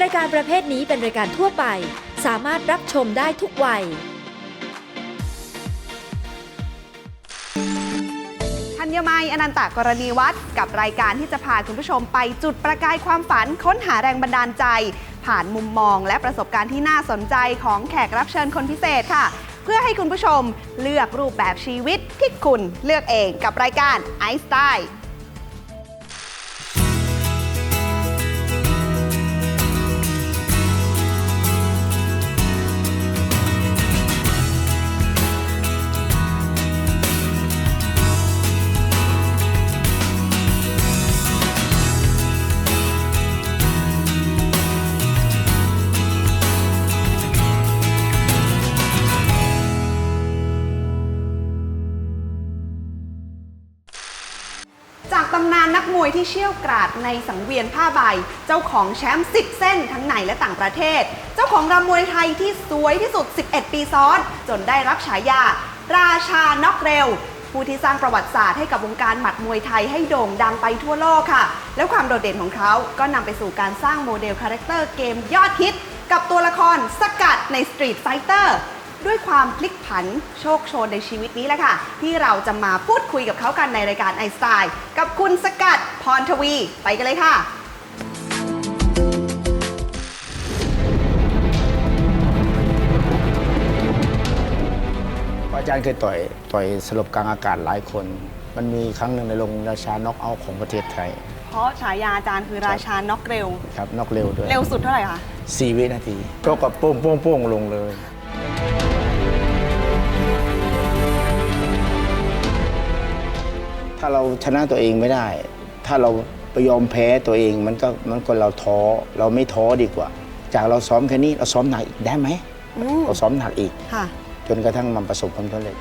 รายการประเภทนี้เป็นรายการทั่วไป สามารถรับชมได้ทุกวัย ธัญมัยอนันตกรณีวัฒน์กับรายการที่จะพาคุณผู้ชมไปจุดประกายความฝันค้นหาแรงบันดาลใจ ผ่านมุมมองและประสบการณ์ที่น่าสนใจของแขกรับเชิญคนพิเศษค่ะ เพื่อให้คุณผู้ชมเลือกรูปแบบชีวิตที่คุณเลือกเองกับรายการไอสไตล์ วยที่เชี่ยวกราดในสังเวียนผ้าใบ เจ้าของแชมป์ 10 เส้นทั้งในและต่างประเทศ เจ้าของรำมวยไทยที่สวยที่สุด 11 ปีซ้อน จนได้รับฉายา ราชาน็อกเร็ว ผู้ที่สร้างประวัติศาสตร์ให้กับวงการหมัดมวยไทยให้โด่งดังไปทั่วโลกค่ะ แล้วความโดดเด่นของเขาก็นำไปสู่การสร้างโมเดลคาแรคเตอร์เกมยอดฮิต กับตัวละครสกัดใน Street Fighter ด้วยความพลิกผันโชคโชนในชีวิตนี้แหละค่ะ ที่เราจะมาพูดคุยกับเขากันในรายการไอสไตล์กับคุณสกัดพรทวี ไปกันเลยค่ะอาจารย์เคยต่อยต่อยสลบกลางอากาศหลายคน มันมีครั้งหนึ่งในลงราชาน็อกเอาท์ของประเทศไทย เพราะฉายาอาจารย์คือราชาน็อกเร็ว ครับน็อกเร็วด้วย เร็วสุดเท่าไหร่คะสี่วินาทีโชกกับโป้งโป้งโป้งลงเลย ถ้าเราชนะตัวเองไม่ได้ ถ้าเราไปยอมแพ้ตัวเองมันก็มันก็เราท้อเราไม่ท้อดีกว่า จากเราซ้อมแค่นี้เราซ้อมหนักอีกได้ไหมอืมเราซ้อมหนักอีก ค่ะ จนกระทั่งมันประสบความสำเร็จ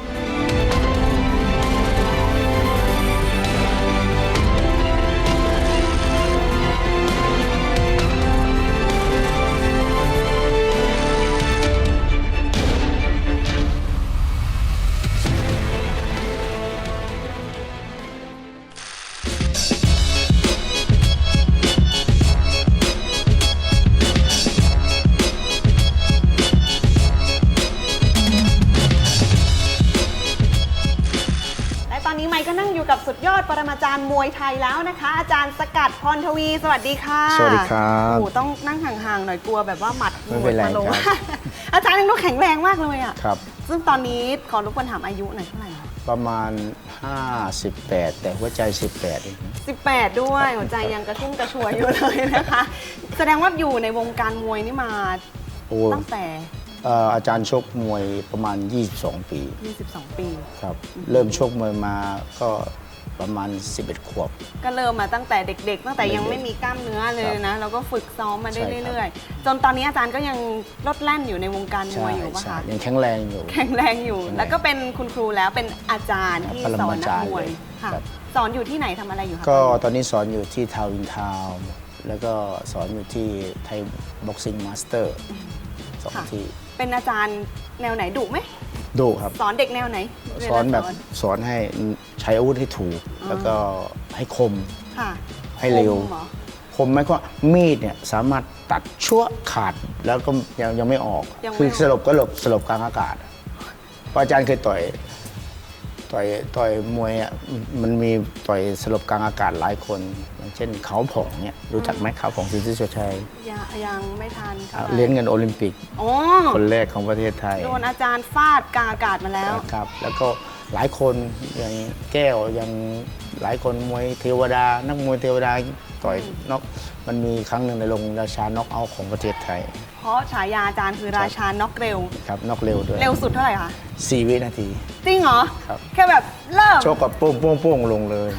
แล้วนะคะ อาจารย์สกัดพรทวี สวัสดีค่ะสวัสดีครับโอ้โหต้องนั่งห่างๆหน่อยกลัวแบบว่าหมัดไม่เป็นไรหวดมาลงครับอาจารย์ยังดูแข็งแรงมากเลยอะครับ ซึ่งตอนนี้ขอรบกวนถามอายุหน่อยเท่าไหร่คะประมาณ 58 แต่หัวใจ 18เอง18 ด้วย หัวใจยังกระชุ่มกระชวยอยู่เลยนะคะ แสดงว่าอยู่ในวงการมวยนี่มาโอ้ตั้งแต่เอ่ออาจารย์ชกมวยประมาณ 22 ปี 22 ปี ครับ เริ่มชกมวยมาก็ ประมาณ 11 ขวบ ก็เริ่มมาตั้งแต่เด็ก ๆ ตั้งแต่ยังเด็กๆไม่มีกล้ามเนื้อเลยครับนะแล้วก็ฝึกซ้อมมาได้ใช่ครับเรื่อยๆ จนตอนนี้อาจารย์ก็ยังลดแล่นอยู่ในวงการมใช่วยอยู่ปะใช่คะยังแข็งแรงอยู่ แข็งแรงอยู่แข็งแรงแล้วก็เป็นคุณครูแล้วเป็นอาจารย์ที่ปรสอมานนักจารย์มวยเลยค่ะครับสอนอยู่ที่ไหนทำอะไรอยู่คะก็ตตอนนี้อนนี้สอนอยู่ที่ทาวน์อินทาวน์แล้วก็สอนอยู่ที่ไทยบ็อกซิ่งมาสเตอร์สองค่ะที่เป็นอาจารย์แนวไหนดุไหม ดูครับ สอนเด็กแนวไหนเวลาสอนแบบสสอนให้ใช้อาวุธให้ถูกอ๋อแล้วก็ให้คมค่ะให้เร็ว คมหอคมไหมก็มีดเนี่ยสามารถตัดชั่วขาดแล้วก็ยังยังไม่ออกยังไม่คือออกสลบก็หลบสลบกลางอากาศเพราะอาจารย์เคยต่อย ต่อยต่อยมวยอะมันมีต่อยสลบกลางอากาศหลายคน อย่างเช่นเขาผ่องเนี่ยรู้จักไหมเขาผ่องสิทธิชชัยยังยังไม่ทันท่าไหเลี้ยงเงินโอลิมปิก อ๋อ คนแรกของประเทศไทย โดนอาจารย์ฟาดกลางอากาศมาแล้วนะครับ แล้วก็ หลายคนอย่างแก้วอย่างหลายคนมวยเทวดา นักมวยเทวดาต่อยนอกมันมีครั้งหนึ่งในลงราชาน็อกเอาท์ของประเทศไทย เพราะฉายาอาจารย์คือราชาน็อกเร็ว ครับนอกเร็วด้วย เร็วสุดเท่าไหร่คะสี่วินาที จริงเหรอครับแค่แบบเริ่มโชกกับโป้งโป้งโป้งลงเลย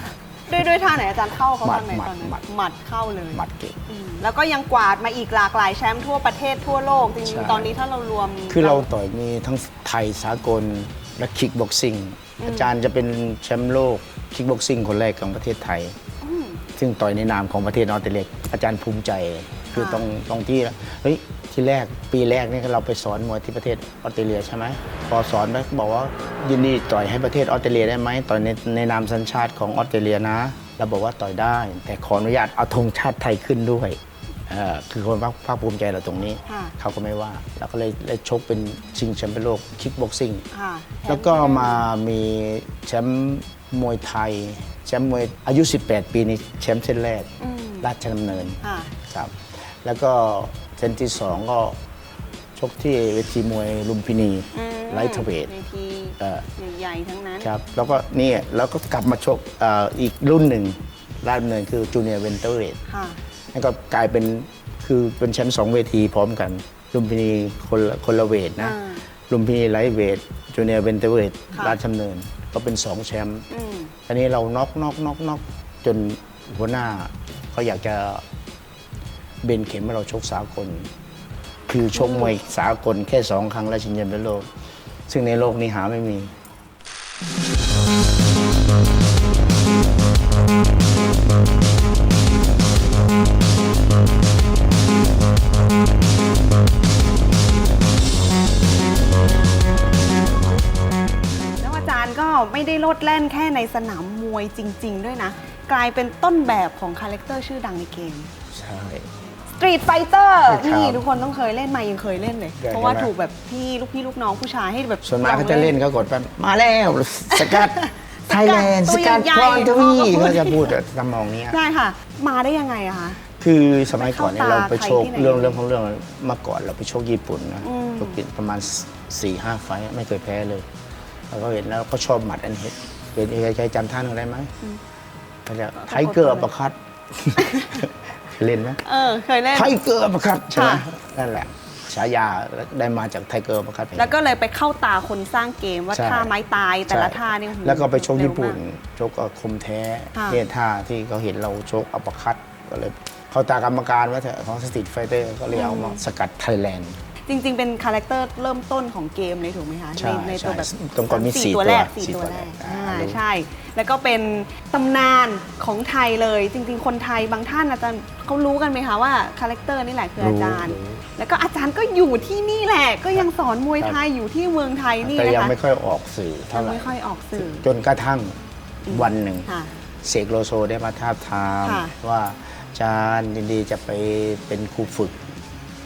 ด้วยด้วยท่าไหนอาจารย์เข้าเขาหมัดทางไหนหมัดตอนนั้นหมัดหมัดเข้าเลยหมัดเก่งอืมแล้วก็ยังกวาดมาอีกหลากหลายแชมป์ทั่วประเทศทั่วโลกจริใช่งๆตอนนี้ถ้าเรารวม คือเราต่อยมีทั้งไทยสากลและคิกบ็อกซิ่ง อาจารย์จะเป็นแชมป์โลกคิกบ็อกซิ่งคนแรกของประเทศไทยอืมซึ่งต่อยในนามของประเทศออสเตรเลียอาจารย์ภูมิใจคือค่ะตรงตรงที่เฮ้ยที่แรกปีแรกนี่เราไปสอนมวยที่ประเทศออสเตรเลียใช่ไหมพอสอนไปบอกว่ายินดีต่อยให้ประเทศออสเตรเลียได้ไหมต่อยในในนามสัญชาติของออสเตรเลียนะเราบอกว่าต่อยได้ แต่ขออนุญาตเอาธงชาติไทยขึ้นด้วยเอ่อ คือคนภาคภาคภูมิใจเราตรงนี้ค่ะเขาก็ไม่ว่าเราก็เลยได้ชกเป็นชิงแชมป์เป็นโลกคิกบ็อกซิ่งค่ะแล้วก็มามีแชมป์มวยไทย แชมป์มวยอายุ 18 ปีนี้แชมป์เส้นแรกอืมราชดำเนินค่ะครับแล้วก็เส้นที่สองก็ชกที่เวทีมวยลุมพินีอืมไลท์เวทเวทีเอ่อใหญ่ๆทั้งนั้นครับแล้วก็นี่แล้วก็กลับมาชกเอ่ออีกรุ่นหนึ่งราชดำเนินคือจูเนียร์เวนเตอร์เวท ค่ะนั่นก็กลายเป็นคือเป็นแชมป์สองเวทีพร้อมกันลุมพินีคนละคนละเวทนะอ่าลุมพินีไลท์เวทจูเนียร์เวนเตอร์เวทค่ะ ราชดำเนิน ก็เป็นสองแชมป์อืมอันนี้เราน็อกน็อกน็อกน็อกจนหัวหน้าเขาอยากจะเบนเข็มให้เราชกสากล คือชกมวยสากลแค่สองครั้งแล้วชิงแชมป์โลก ซึ่งในโลกนี้หาไม่มี ด้โลดแล่นแค่ในสนามมวยจริง ๆ ด้วยนะ กลายเป็นต้นแบบของคาแรคเตอร์ชื่อดังในเกม ใช่ Street Fighter ครับนี่ทุกคนต้องเคยเล่นมายังเคยเล่นเลยใช่เพราะว่าใช่ไหม ถูกแบบพี่ลูกพี่ลูกน้องผู้ชายให้แบบส่วนมากลองเขาจะเล่นเขากดไปมาแล้วสกัดไทยแลนด์ตัสวกัดใหญ่ๆพรทวีเขาก็พูดเขาจะพูดทำนองเนี้ยใช่ค่ะ มาได้ยังไงอะคะ คือสมัยก่อนเนี่ยไปเราเข้าตาไปโชคใครที่ไหนเรื่องเรื่องของเรื่องเมื่อก่อนเราไปโชคญี่ปุ่นนะอืม โชคญี่ปุ่นประมาณ4ี่ห้าไฟท์ไม่เคยแพ้เลย เราก็เห็นแล้วก็ชอบหมัดอันเห็ดเป็นใครใครจำท่าหนึ่งได้ไหมเขาจะไทเกอร์ประคัตเล่นไหมเออเคยเล่นไทเกอร์ประคัตใช่ไหมค่ะนั่นแหละฉายาได้มาจากไทเกอร์ประคัตแล้วก็เลยไปเข้าตาคนสร้างเกมว่าใช่ท่าไม้ตายแต่ละใช่ท่านี่โอ้โหแล้วก็ไปชกญี่ปุ่นเร็วมากชกกับคมแท้ค่ะเนี่ยท่าที่เขาเห็นเราชกอัปคัตก็เลย เขาตากรรมการว่าเถอะของสตรีทไฟเตอร์ก็เลยเอามาสกัดไทยแลนด์ จริง ๆ เป็นคาแรคเตอร์เริ่มต้นของเกมเลยถูกไหมคะใช่ในตัวแบบใช่ตรงก่อนมีสี่ตัวแรกตัวสี่สี่ตัวตัวแรกแรกอ่า อ่ารู้ใช่ แล้วก็เป็นตำนานของไทยเลย จริง ๆ คนไทยบางท่านอาจารย์เขารู้กันไหมคะว่าคาแรคเตอร์นี่แหละคืออาจารย์รู้แล้วก็อาจารย์ก็อยู่ที่นี่แหละ ก็ยังสอนมวยไทยอยู่ที่เมืองไทยนี่แต่นะยังคะไม่ค่อยออกสื่อยัเท่างไหร่ไม่ค่อยออกสื่อจนกระทั่งวันหนึ่ง ค่ะ เสกโลโซได้มาทาบทามค่ะว่าอาจารย์ยินดีจะไปเป็นครูฝึก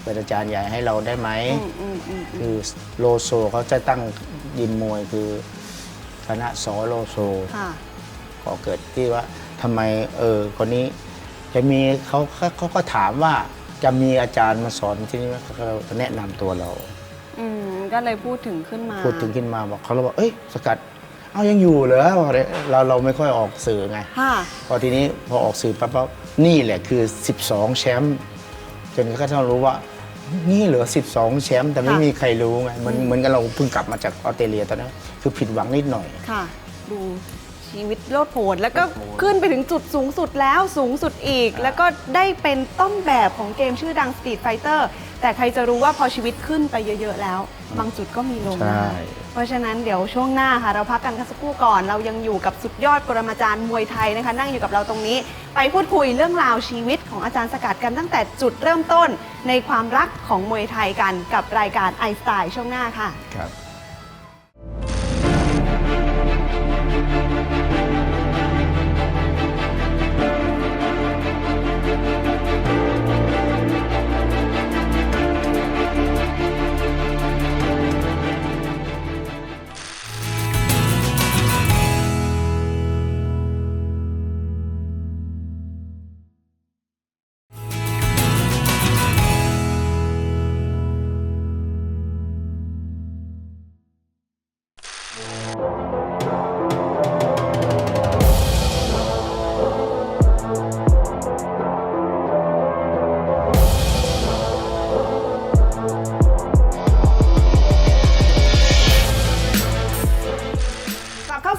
เป็นอาจารย์ใหญ่ให้เราได้ไหมอืมอืมอืมคือโลโซเขาจะตั้งยิมมวยคือคณะสอโลโซค่ะก็เกิดที่ว่าทำไมเออคนนี้จะมีเขาเขาเขาก็ถามว่าจะมีอาจารย์มาสอนที่นี่ไหมเขาก็แนะนำตัวเราอืมก็เลยพูดถึงขึ้นมา พูดถึงขึ้นมาบอกเขาเราบอกเอ้ยสกัดเอายังอยู่เหรอบอกเลยเราเราไม่ค่อยออกสื่อไงค่ะพอทีนี้พอออกสื่อปั๊บปั๊บนี่แหละคือ 12 แชมป์จนกระทั่งรู้ว่า นี่เหลือ 12 แชมป์แต่ไม่ค่ะมีใครรู้ไงเหมือนเหมือนกับเราเพิ่งกลับมาจากออสเตรเลียตอนนั้นคือผิดหวังนิดหน่อย ค่ะ ดูชีวิตโลดโผนแล้วก็ขึ้นไปถึงจุดสูงสุดแล้วสูงสุดอีก แล้วก็ได้เป็นต้นแบบของเกมชื่อดัง Street Fighter แต่ใครจะรู้ว่าพอชีวิตขึ้นไปเยอะ ๆ แล้ว บางจุดก็มีลงใช่นะคะ เพราะฉะนั้นเดี๋ยวช่วงหน้าค่ะ เราพักกันกันสักครู่ก่อน เรายังอยู่กับสุดยอดปรมาจารย์มวยไทยนะคะ นั่งอยู่กับเราตรงนี้ ไปพูดคุยเรื่องราวชีวิตของอาจารย์สกัดกันตั้งแต่จุดเริ่มต้นในความรักของมวยไทยกันกับรายการไอสไตล์ช่วงหน้าค่ะ ครับ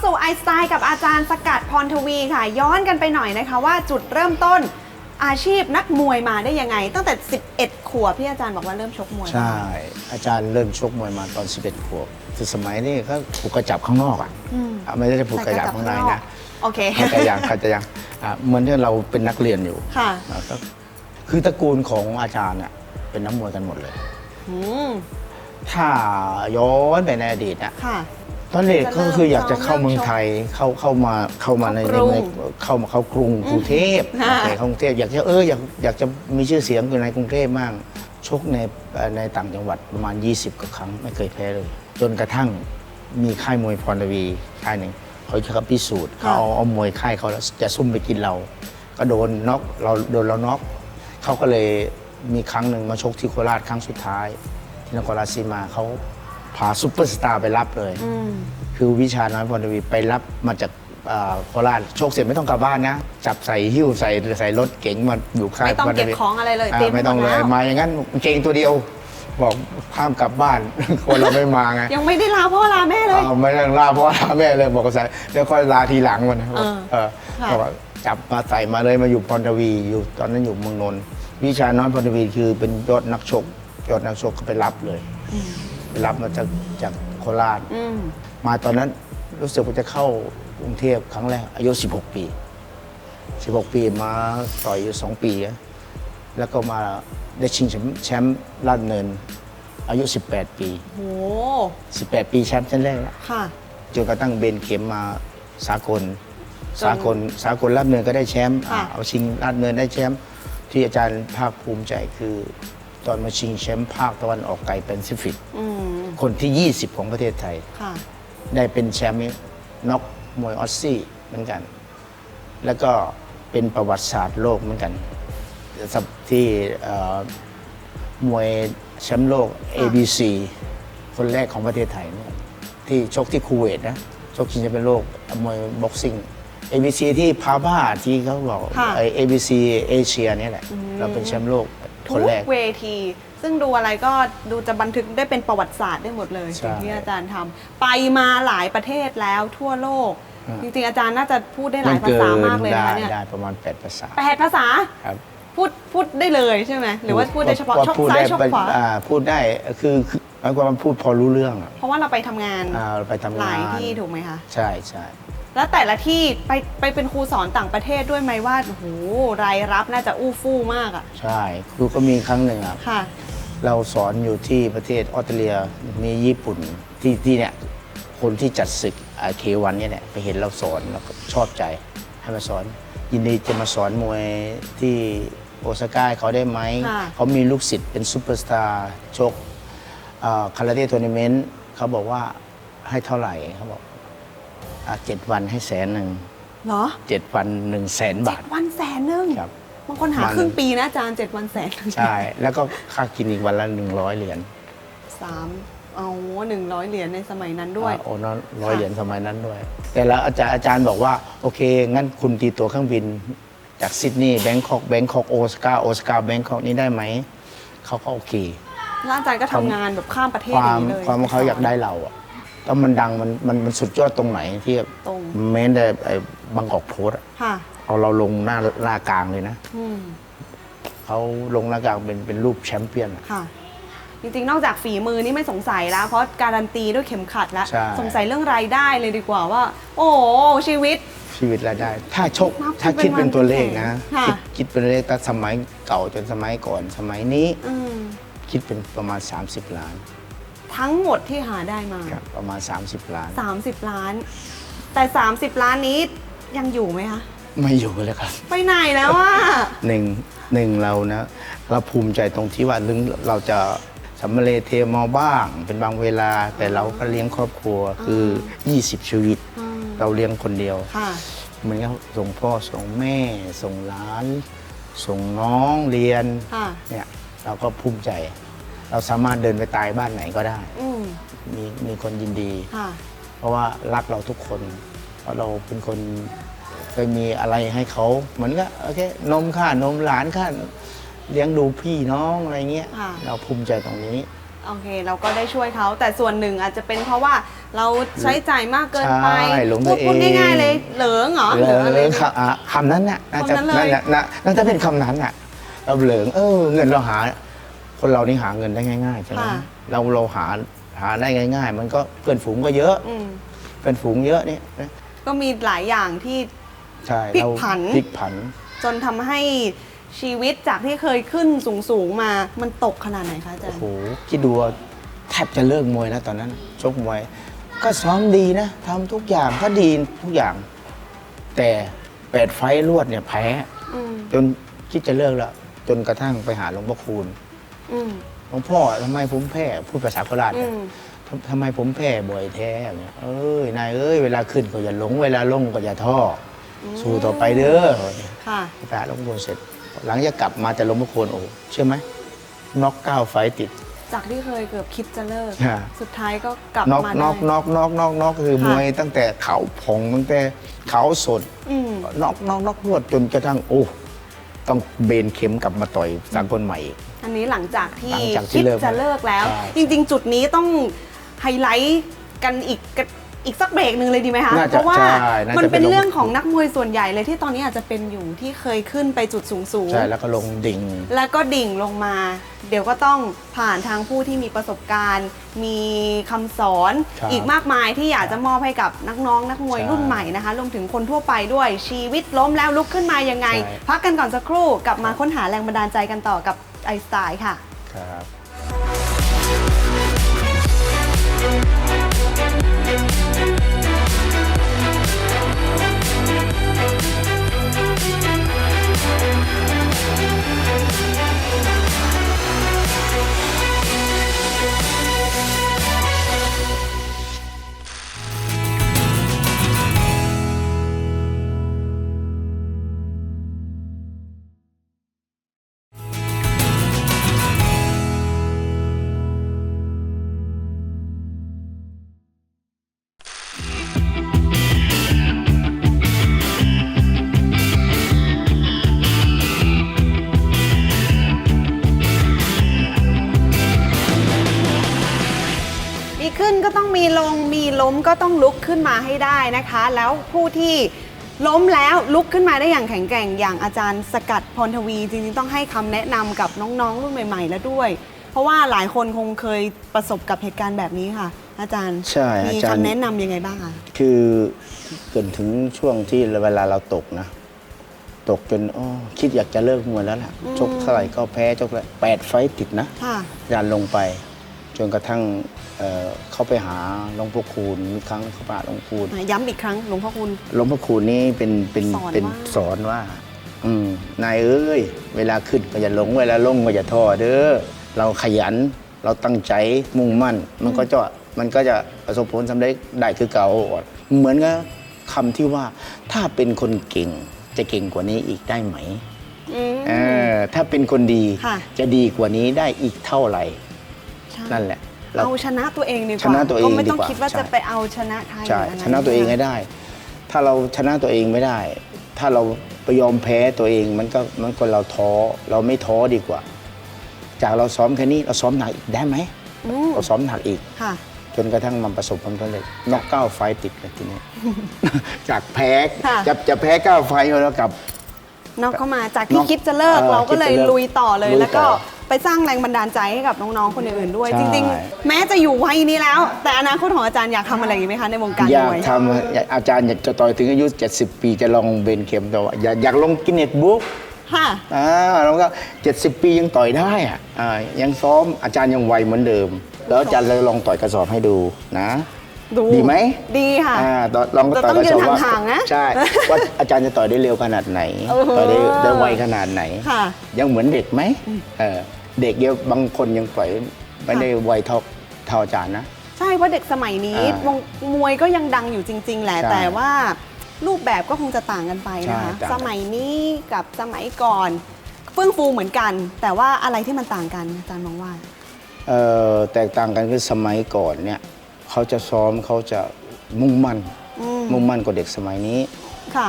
สู่ไอสไตล์กับอาจารย์สกัดพรทวีค่ะ ย้อนกันไปหน่อยนะคะว่าจุดเริ่มต้นอาชีพนักมวยมาได้ยังไง ตั้งแต่ 11 ขวบพี่อาจารย์บอกว่าเริ่มชกมวยใช่ อาจารย์เริ่มชกมวยมาตอน 11 ขวบคือสมัยนี้ก็ผูกกระจับข้างนอกอะอืมอะไม่ได้ผูกกระจับข้างในนะโอเคเข้าใจยังเข้าใจยังอะเหมือนที่เราเป็นนักเรียนอยู่ค่ะอะก็คือตระกูลของอาจารย์เนี่ยเป็นนักมวยกันหมดเลยอืมถ้าย้อนไปในอดีตนะค่ะ ตอนเด็กก็คืออยากจะเข้าเมืองไทยเข้าเข้ามาเข้ามาในเข้ากรุงในเข้ามาเข้ากรุงกรุงเทพค่ะโอเคเข้ากรุงเทพอยากจะเอออยากอยากจะมีชื่อเสียงอยู่ในกรุงเทพมากชกในเอ่อในต่างจังหวัดประมาณ 20 กว่าครั้งไม่เคยแพ้เลย จนกระทั่งมีค่ายมวยพรทวีค่ายหนึ่งเขาจะเขาพิสูจน์เขาเอาเอามวยค่ายเขาแล้วจะซุ่มไปกินเรา ก็โดนน็อกเราโดนเราน็อกเขาก็เลยมีครั้งหนึ่งมาชกที่โคราชครั้งสุดท้ายที่นครราชสีมาเขา พาซุปเปอร์สตาร์ไปรับเลยอืมคือวิชาน้อยพรทวีไปรับมาจากเอ่อโคราชโชคเสร็จไม่ต้องกลับบ้านนะ จับใส่หิ้วใส่ใส่รถเก๋งมาอยู่ค่ายไม่ต้องพรทเก็บวีของอะไรเลยาเตรียมไม่ต้องหมเลดยแล้วมาอย่างนั้นเกงตัวเดียวบอกห้ามกลับบ้านคนเราไม่มาไงยังไม่ได้ลาพ่อลาแม่เลยอ่าไม่ต้องลาพ่อลาแม่เลยบอกกับใส่แล้วค่อยลาทีหลังมันนะเออเออค่ะบอกว่าจับมาใส่มาเลยมาอยู่พรทวีอยู่ตอนนั้นอยู่เมืองนนท์วิชาน้อยพรทวีคือเป็นยอดนักชกยอดนักชกก็ไปรับเลยไป รับมาจากจากโคราชอืมมาตอนนั้นรู้สึกว่าจะเข้ากรุงเทพครั้งแรก อายุ 16 ปี 16 ปีมาต่อยอยู่ 2 ปีอะแล้วก็มาได้ชิงแชมป์แชมป์ลาดเนิน อายุ 18 ปี โห18 ปีแชมป์เส้นแรกแล้ว ค่ะ จนกระทั่งเบนเข็มมาสากลจนสากลสากลลาดเนินก็ได้แชมป์ค่ะ อ่าเอาชิงลาดเนินได้แชมป์ที่อาจารย์ภาคภูมิใจคือ ตอนมาชิงแชมป์ภาคตะวันออกไกลแปซิฟิกอืม คนที่ 20 ของประเทศไทย ค่ะ ได้เป็นแชมป์น็อกมวยออสซี่เหมือนกัน แล้วก็เป็นประวัติศาสตร์โลกเหมือนกันสับที่เอ่อมวยแชมป์โลก ABC คนแรกของประเทศไทยเนี่ยที่ชกที่คูเวตนะชกชิงแชมป์โลกมวยบ็อกซิ่ง ABC ที่พาบ้าที่เขาบอกค่ะ ไอ้ ABC เอเชียเนี่ยแหละ เราเป็นแชมป์โลกคทุนกแรก เวที ซึ่งดูอะไรก็ดูจะบันทึกได้เป็นประวัติศาสตร์ได้หมดเลยใช่ สิ่งที่อาจารย์ทำไปมาหลายประเทศแล้วทั่วโลกอ่าจริงๆอาจารย์น่าจะพูดได้หลายภาษามากเลยได้นะเนี่ยได้ประมาณ8ภาษาแปดภาษาครับพูดพูดได้เลยใช่ไหมหรือว่าพูดได้เฉพาะชกพูดซ้ายได้ชกขวาอ่พูดได้คือคือหมายความว่าพูดพอรู้เรื่องอะเพราะว่าเราไปทำงานอ่าเราไปทำหงาลายนที่ถูกไหมคะ ใช่ใช่แล้วแต่ละที่ไปไปเป็นครูสอนต่างประเทศด้วยไหมว่าโอ้โหรายรับน่าจะอู้ฟู่มากอะใช่คือก็มีครั้งหนึ่งอะ ค่ะ เราสอนอยู่ที่ประเทศออสเตรเลียมีญี่ปุ่นที่ที่เนี่ยคนที่จัดศึกเควันเนี่ยแหละไปเห็นเราสอนแล้วก็ชอบใจให้มาสอน ยินดีจะมาสอนมวยที่โอซาก้าให้เขาได้ไหม ค่ะ เขามีลูกศิษย์เป็นซูเปอร์สตาร์ชกคาราเต้ทัวร์นาเมนต์เขาบอกว่าให้เท่าไหร่เขาบอกอะเจ็ดวันให้แสนหนึ่งเหรอเจ็ดวันหนึ่งแสนบาท วันแสนหนึ่งครับ บางคนหาวันครึ่งปีนะอาจารย์เจ็ดวันแสนหนึ่งใช่ แล้วก็ค่ากินอีกวันละหนึ่งร้อยเหรียญสามเอาหนึ่งร้อยเหรียญในสมัยนั้นด้วยอ่าโอ้น้ร้อยเหรียญสมัยนั้นด้วย แต่แล้วอาจารย์อาจารย์บอกว่า โอเค งั้นคุณตีตัวเครื่องบิน จากซิดนีย์แบงคอกแบงคอกโอสกาโอสกาแบงคอกนี้ได้ไหม เขาก็โอเคแล้วอาจารย์ก็ทำงานแบบข้ามประเทศคอวาย่ามงนี้เลยความว่าเขาอยากได้เราอะแล้วมันดังมันมันมันสุดยอดตรงไหนที่ตรงเม้นแต่ไอ้บางกอกโพสต์อะค่ะ เอาเราลงหน้าหน้ากลางเลยนะอืมเขาลงหน้ากลางเป็นเป็นรูปแชมเปี้ยนอะค่ะ จริงๆ นอกจากฝีมือนี่ไม่สงสัยแล้ว เพราะการันตีด้วยเข็มขัดแล้ว ใช่ สงสัยเรื่องรายได้เลยดีกว่าว่า โอ้โหชีวิต ชีวิตรายได้ ถ้าชกนับถ้าคิดเป็นตัวเลขนะค่ะ คิดคิดเป็นเลขตั้งสมัยเก่าจนสมัยก่อนสมัยนี้อืมคิดเป็นประมาณ 30 ล้านทั้งหมดที่หาได้มา ครับประมาณ 30 ล้าน 30 ล้าน แต่ 30 ล้านนี้ยังอยู่ไหมคะ ไม่อยู่เลยครับไปไหนแล้วอะหนึ่งหนึ่งเรานะ เราภูมิใจตรงที่ว่าถึงเราจะสำเร็จเทมอบ้าง เป็นบางเวลา แต่เราก็เลี้ยงครอบครัวคือ 20 ชีวิตอืมเราเลี้ยงคนเดียวค่ะเหมือนกับส่งพ่อส่งแม่ ส่งหลาน ส่งน้องเรียนค่ะเนี่ยเราก็ภูมิใจ เราสามารถเดินไปตายบ้านไหนก็ได้อืมมีมีคนยินดีค่ะเพราะว่ารักเราทุกคน เพราะเราเป็นคน เคยมีอะไรให้เขาเหมือนกับโอเคนมค่านมหลานค่าเลี้ยงดูพี่น้องอะไรเงี้ย ค่ะ เราภูมิใจตรงนี้ โอเค เราก็ได้ช่วยเขาแต่ส่วนหนึ่งอาจจะเป็นเพราะว่าเราใช้จ่ายมากเกินไปใช่หลงพูตัดวเอง พูดง่ายๆเลยเหลิงเหรอเหลิอะไรงค่ะอะคำนั้นน่ะน่าจะคำนั้นเลย น่าน่าน่าจะเป็นคำนั้นน่ะเราเหลิงเออ เงินเราหา คนเรานี่หาเงินได้ง่ายๆใช่ไหมค่ะ เราเราหาหาได้ง่าย ๆ มันก็เพื่อนฝูงก็เยอะ อืมเพื่อนฝูงเยอะนี่นะ ก็มีหลายอย่างที่ ใช่พลิกเราผัน พลิกผัน จนทำให้ชีวิตจากที่เคยขึ้นสูงๆมา มันตกขนาดไหนคะอาจารโอ้ย์ โหคิดดูว่าแทบจะเลิกมวยแล้วตอนนั้น ชกมวย ก็ซ้อมดีนะทำทุกอย่างก็ดีทุกอย่าง แต่แปดไฟล์รวดเนี่ยแพ้ อืมจนคิดจะเลิกแล้ว จนกระทั่งไปหาหลวงพ่อคูณอืมหลวงพ่อทำไมผมแพ้พูดภาษาโคราชอืเนี่ย ม ทำทำไมผมแพ้บ่อยแท้เนี่ยเอ้ย นายเอ้ย เวลาขึ้นก็อย่าหลง เวลาลงก็อย่าท้ออ สู้ต่อไปเด้อค่ะไปหาหลวงพ่อคูณเสร็จ หลังจากกลับมาแต่หลวงพ่อคูณโอ้เชื่อไหมน็อกเก้าไฟต์ติด จากที่เคยเกือบคิดจะเลิกฮะสุดท้ายก็กลับน็อกมาน็ได้อกน็อกน็อกน็อกน็อกคือค่ะ มวยตั้งแต่เขาพองตั้งแต่เขาสด อืม น็อกน็อกน็อกรวดจนกระทั่งโอ้ต้องเบนเข็มกลับมาต่อยสากลใหม่อีก อันนี้หลังจากที่หลังจากที่คิดเลิกจะเลิกแล้ว ใช่จริงๆ จุดนี้ต้องไฮไลท์กันอีกกัน อีกสักเบรกหนึ่งเลยดีไหมคะ น่าจะเพราะว่าใช่น่าจะมันเป็นเป็นเรื่องของนักมวยส่วนใหญ่เลยที่ตอนนี้อาจจะเป็นอยู่ที่เคยขึ้นไปจุดสูงสูงๆใช่แล้วก็ลงดิ่ง แล้วก็ดิ่งลงมา เดี๋ยวก็ต้องผ่านทางผู้ที่มีประสบการณ์ มีคำสอน ครับอีกมากมายที่อยากจะมอบให้กับนักน้องนักมวยใช่รุ่นใหม่นะคะ รวมถึงคนทั่วไปด้วยชีวิตล้มแล้วลุกขึ้นมายังไง ใช่ พักกันก่อนสักครู่กลับมาค้นหาแรงบันดาลใจกันต่อกับไอสไตล์ค่ะ ครับ ลงมีล้มก็ต้องลุกขึ้นมาให้ได้นะคะ แล้วผู้ที่ล้มแล้วลุกขึ้นมาได้อย่างแข็งแกร่งอย่างอาจารย์สกัดพรทวี จริงๆต้องให้คำแนะนำกับน้องๆ รุ่นใหม่ ๆ แล้วด้วย เพราะว่าหลายคนคงเคยประสบกับเหตุการณ์แบบนี้ค่ะ อาจารย์ใช่มีอาจารย์ คำแนะนำยังไงบ้างคะคือเกินถึงช่วงที่เวลาเราตกนะ ตกจนอ้อคิดอยากจะเลิกมวยแล้วล่ะชกเท่าไหร่ก็แพ้ชกเลยแปดไฟต์ติดนะค่ะยันลงไป จนกระทั่งเอ่อเขาไปหาหลวงพ่อคูณมีครั้งเขาไปหาหลวงพ่อคูณ ย้ำอีกครั้งหลวงพ่อคุณ หลวงพ่อคูณนี่เป็นเป็นสอนเป็นว่า สอนว่า อืมนายเอ้ย เวลาขึ้นก็อย่าหลง เวลาลงก็อย่าท้อเด้อเราขยัน เราตั้งใจมุ่งมั่น มันก็จะมันก็จะประสบผลสำเร็จได้คือเก่าเหมือนกับคำที่ว่า ถ้าเป็นคนเก่งจะเก่งกว่านี้อีกได้ไหม อืม เออถ้าเป็นคนดีค่ะ จะดีกว่านี้ได้อีกเท่าไหร่ใช่นั่นแหละเรา เอาชนะตัวเองดีกว่าชนะตัวเองก็ไม่ต้องดีกว่าคิดว่าใช่ จะไปเอาชนะใครใช่หรืออไรชนะตัวเองให้ได้ ถ้าเราชนะตัวเองไม่ได้ ถ้าเราไปยอมแพ้ตัวเองมันก็มันก็เราท้อเราไม่ท้อดีกว่า จากเราซ้อมแค่นี้เราซ้อมหนักอีกได้ไหมอืมเราซ้อมหนักอีก ค่ะ จนกระทั่งมันประสบความสำเร็จน็อกเก้าไฟต์ติดเลยทีนี้ จากแพ้ค่ะ จะจะแพ้เก้าไฟต์แล้วกลับ นอกเข้ามาจากนที่อกคิดจะเลิกเออเราก็เลยคิดจะเลิกลุยต่อเลยลุยต่อแล้วก็ ไปสร้างแรงบันดาลใจให้กับน้องๆคนอื่นๆด้วย ใช่ จริง ๆ แม้จะอยู่วัยนี้แล้ว แต่อนาคตของอาจารย์อยากทำอะไรอีกไหมคะในวงการอยามกวยทำอยากอาจารย์อยากจะต่อยถึงอายุ 70 ปีจะลองเบนเข็มแต่ว่าอยากอยากลงกินเน็ตบุ๊กค่ะ อ่าแล้วก็ 70 ปียังต่อยได้อะอ่ายังซ้อมอาจารย์ยังไวเหมือนเดิม แล้วอาจารย์เลยลองต่อยกระสอบให้ดูนะ ดูดีไหมดีค่ะ อ่าต่อลองแต่ต่อยต้องกระสอบยืนว่าห่างๆนะใช่ ว่าอาจารย์จะต่อยได้เร็วขนาดไหนเออต่อยได้ได้ไวขนาดไหน ค่ะ ยังเหมือนเด็กไหมเออ เด็กเยอะบางคนยังต่อยไม่ได้ไวเท่าเท่าอาจารย์นะ ใช่เพราะเด็กสมัยนี้อ่าวงมวยก็ยังดังอยู่จริง ๆ แหละ ใช่แต่ว่ารูปแบบก็คงจะต่างกันไปนะคะ ใช่ต่างกัน สมัยนี้กับสมัยก่อนเฟื่องฟูเหมือนกัน แต่ว่าอะไรที่มันต่างกันอาจารย์มองว่า เอ่อแตกต่างกันคือสมัยก่อนเนี่ยเขาจะซ้อมเขาจะมุ่งมั่น อืม มุ่งมั่นกว่าเด็กสมัยนี้ ค่ะ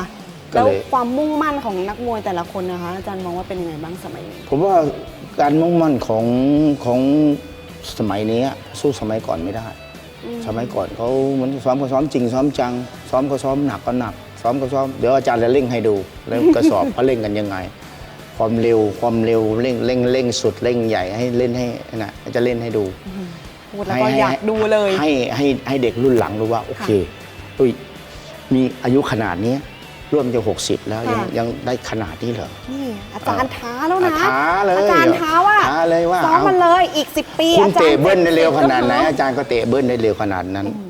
ก็แล้วเลย ความมุ่งมั่นของนักมวยแต่ละคนนะคะ อาจารย์มองว่าเป็นยังไงบ้างสมัยนี้ ผมว่า การมุ่งมั่นของของสมัยนี้สู้สมัยก่อนไม่ได้ สมัยก่อนเขาเหมันซ้อมก็ซ้อมจริงซ้อมจัง ซ้อมก็ซ้อมหนักก็หนัก ซ้อมก็ซ้อมเดี๋ยวอาจารย์จะเร่งให้ดูแล้วกระสอบเขาเร่งกันยังไง ความเร็วความเร็วเร่งเร่งเร่งสุดเร่งใหญ่ให้เล่นให้นะจะเล่นให้ดูพูดแล้วก็อยากดูเลย ให้ให้ให้เด็กรุ่นหลังรู้ว่า โอเคอุ้ยมีอายุขนาดนี้ ร่วมจะ 60 แล้วยังค่ะ ยังได้ขนาดนี้เหรอ นี่อาจารย์ท้าแล้วนะท้าเลยอาจารย์ท้าว่าท้าเลยว่าซ้อมเอามันเลยอีก 10 ปีคุณอาจารย์เตะเบิ้ลได้เร็วขนาดไหน70อาจารย์ก็เตะเบิ้ลได้เร็วขนาดนั้น อื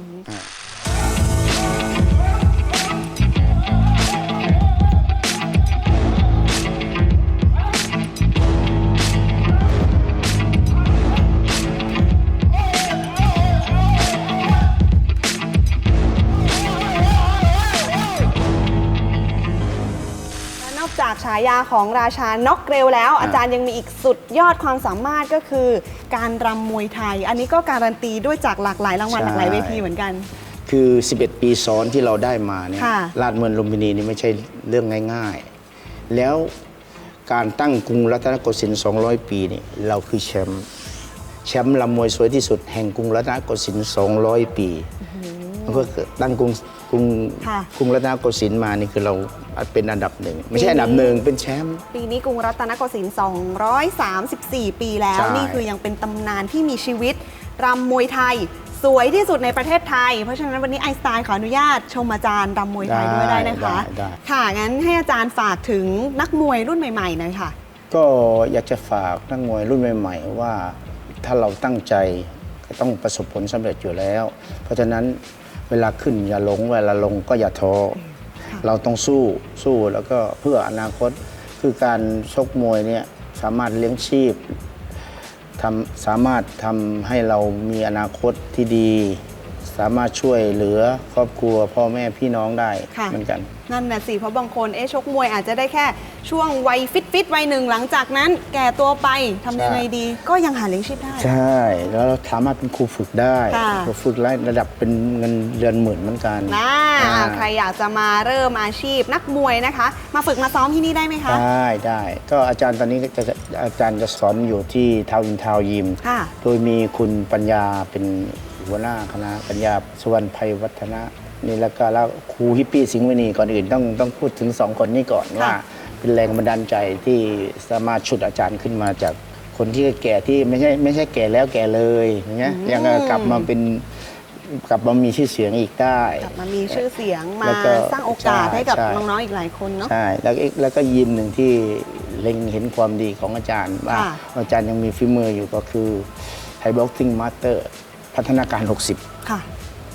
ายาของราชานกเร็วแล้ว อาจารย์ยังมีอีกสุดยอดความสามารถก็คือ การรำมวยไทย อันนี้ก็การันตีด้วยจากหลากหลายรางวัลใช่หลากหลายเวทีเหมือนกัน คือ 11 ปีซ้อนที่เราได้มาเนี่ยค่ะ ลาดเมืองลุมพินีนี่ไม่ใช่เรื่องง่าย ๆ แล้วการตั้งกรุงรัตนโกสินทร์200 ปีนี่เราคือแชมป์แชมป์ลำมวยสวยที่สุดแห่งกรุงรัตนโกสินทร์200 ปีมันก็คือตั้งกรุงกรุงค่ะ กรุงรัตนโกสินทร์มานี่คือเรา เป็นอันดับหนึ่งไม่ใช่อันดับหนึ่งเป็นแชมป์ ปีนี้กรุงรัตนโกสินทร์234 ปีแล้ว ใช่ นี่คือยังเป็นตำนานที่มีชีวิตรำมวยไทย สวยที่สุดในประเทศไทย เพราะฉะนั้นวันนี้ไอน์สไตน์ขออนุญาตชมอาจารย์รำมวยไทยด้วยได้นะคะ ได้ได้ ค่ะ งั้นให้อาจารย์ฝากถึงนักมวยรุ่นใหม่ๆหน่อยค่ะ ก็อยากจะฝากนักมวยรุ่นใหม่ ๆ ว่าถ้าเราตั้งใจก็ต้องประสบผลสำเร็จอยู่แล้ว เพราะฉะนั้นเวลาขึ้นอย่าหลงเวลาลงก็อย่าท้อ เราต้องสู้สู้แล้วก็เพื่ออนาคตคือการชกมวยเนี่ยสามารถเลี้ยงชีพทำสามารถทำให้เรามีอนาคตที่ดี สามารถช่วยเหลือครอบครัวพ่อแม่พี่น้องได้ค่ะ เหมือนกัน นั่นน่ะสิเพราะบางคนเอ๊ะชกมวยอาจจะได้แค่ช่วงวัยฟิตฟิตๆวัยหนึ่งหลังจากนั้น แก่ตัวไปทำยังไงดี ก็ยังหาเลี้ยงชีพได้ ใช่ แล้วเราสามารถเป็นครูฝึกได้ค่ะครูฝึกได้ระดับเป็นเงินเดือนหมื่นเหมือนกันนะอ่าใครอยากจะมาเริ่มอาชีพนักมวยนะคะ มาฝึกมาซ้อมที่นี่ได้ไหมคะ ได้ได้ก็อาจารย์ตอนนี้ก็จะอาจารย์จะสอนอยู่ที่ทาวน์อินทาวน์ยิม ค่ะ โดยมีคุณปัญญาเป็น หัวหน้าคณะปัญญาสุวรรณภัยวัฒนะนี่แล้วก็แล้วครูฮิปปี้สิงห์วินีก่อนอื่นต้องต้องพูดถึงสองคนนี้ก่อนว่า เป็นแรงบันดาลใจที่สามารถฉุดอาจารย์ขึ้นมาจากคนที่แก่ที่ไม่ใช่ไม่ใช่แก่แล้วแก่เลยอย่างเงี้ยยังกลับมาเป็นกลับมามีชื่อเสียงอีกได้กลับมามีชื่อเสียงมาแล้วก็สร้างโอกาสใช่ให้กับใช่น้องๆอีกหลายคนเนาะใช่แล้วก็แล้วก็ยิมหนึ่งที่เล็งเห็นความดีของอาจารย์ว่าค่ะอาจารย์ยังมีฝีมืออยู่ก็คือไทบ็อกซิ่งมาสเตอร์ พัฒนาการ 60 ค่ะ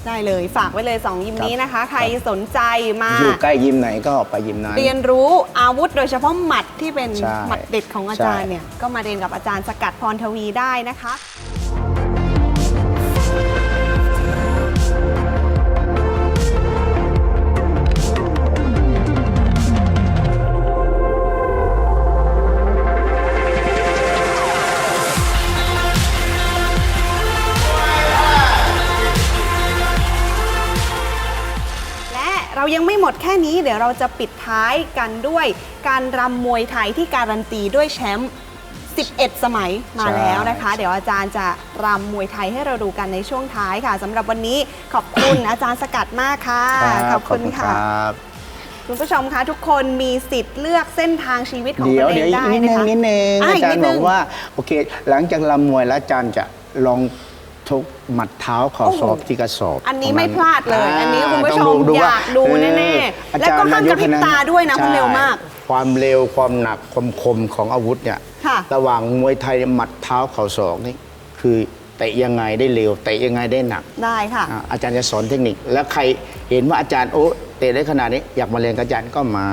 ได้เลยฝากไว้เลย 2 ยิมครับนี้นะคะ ใครสนใจมาอยู่ใกล้ยิมไหนก็ไปยิมนั้น เรียนรู้อาวุธโดยเฉพาะหมัดที่เป็นใช่หมัดเด็ดของอาจารย์ใช่เนี่ย ก็มาเรียนกับอาจารย์สกัดพรทวีได้นะคะและ ดแค่นี้เดี๋ยวเราจะปิดท้ายกันด้วยการรำมวยไทยที่การันตีด้วยแชมป์ 11 สมัยมาแล้วนะคะ เดี๋ยวอาจารย์จะรำมวยไทยให้เราดูกันในช่วงท้ายค่ะสำหรับวันนี้ขอบคุณ อาจารย์สกัดมากค่ะรับขอบคุณค่ะรับคุณผู้ชมคะทุกคนมีสิทธิ์เลือกเส้นทางชีวิตของเดี๋ตยวนเอเดี๋ยวงอีกได้นิดนึนะงคะนิดนึงอะอาอีกจารนิย์ดนึบงอกว่าโอเค หลังจากลำมวยแล้วอาจารย์จะลอง ทกหมัดเท้าเข่าโอ้โหศอกที่กระสอบอันนี้ตรงไม่พลาดเลย อันนี้คุณผู้ชมต้องอยากดูเออแน่ๆอาแล้วจารย์ก็ห้ามกระพริบนตาด้วยนะคุณใช่เร็วมาก ความเร็วความหนักความคมของอาวุธเนี่ยค่ะ ระหว่างมวยไทยหมัดเท้าเข่าศอกนี่คือเตะยังไงได้เร็วเตะยังไงได้หนัก ได้ค่ะ อะอาจารย์จะสอนเทคนิค แล้วใครเห็นว่าอาจารย์โอ้เตะได้ขนาดนี้ อยากมาเรียนกับอาจารย์ก็มา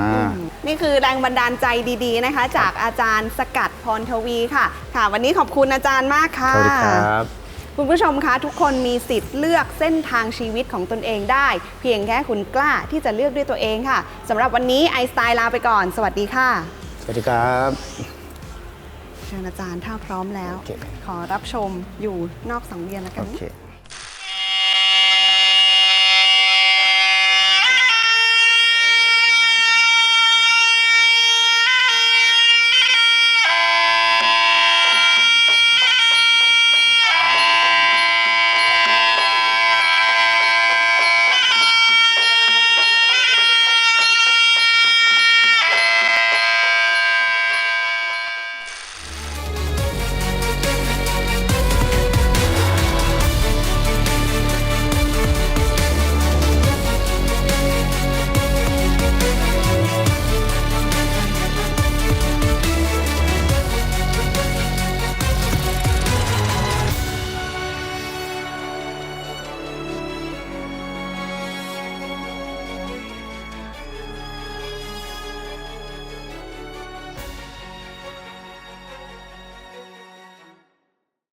นี่คือแรงบันดาลใจดีๆนะคะ จากอาจารย์สกัดพรทวีค่ะ ค่ะ วันนี้ขอบคุณอาจารย์มากค่ะ สวัสดีครับ คุณผู้ชมคะทุกคนมีสิทธิ์เลือกเส้นทางชีวิตของตนเองได้ เพียงแค่คุณกล้าที่จะเลือกด้วยตัวเองค่ะสำหรับวันนี้ไอสไตล์ลาไปก่อน สวัสดีค่ะ สวัสดีครับเชิญอาจารย์ถ้าพร้อมแล้ว โอเค ขอรับชมอยู่นอกสังเวียนแล้วกัโอน เค